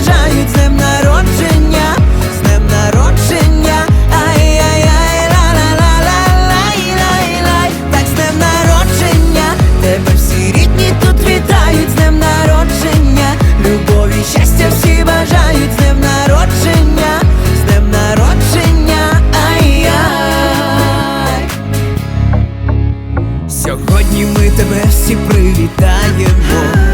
Всі бажають, з днем народження, з днем народження, ай-яй-яй, ла-ла-ла-ла-лай-лай-лай, так з днем народження, тебе всі рідні тут вітають, з днем народження, любові, щастя всі бажають, з днем народження, з днем народження, ай-яй. Сьогодні ми тебе всі привітаємо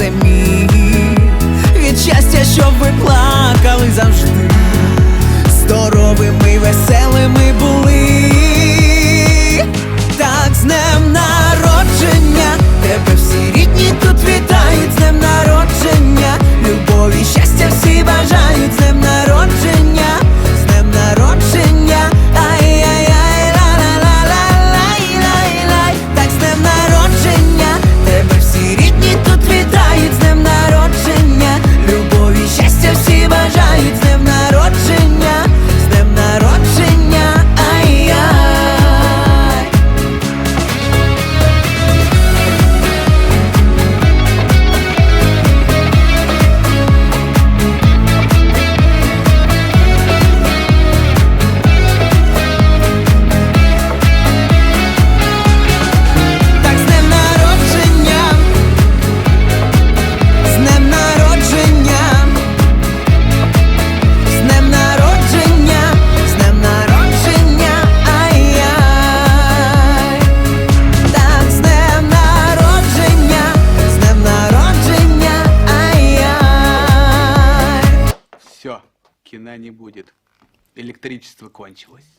дозволити. Від щастя, щоб ви плакали завжди, здоровими, веселими були. Все, кино не будет. Электричество кончилось.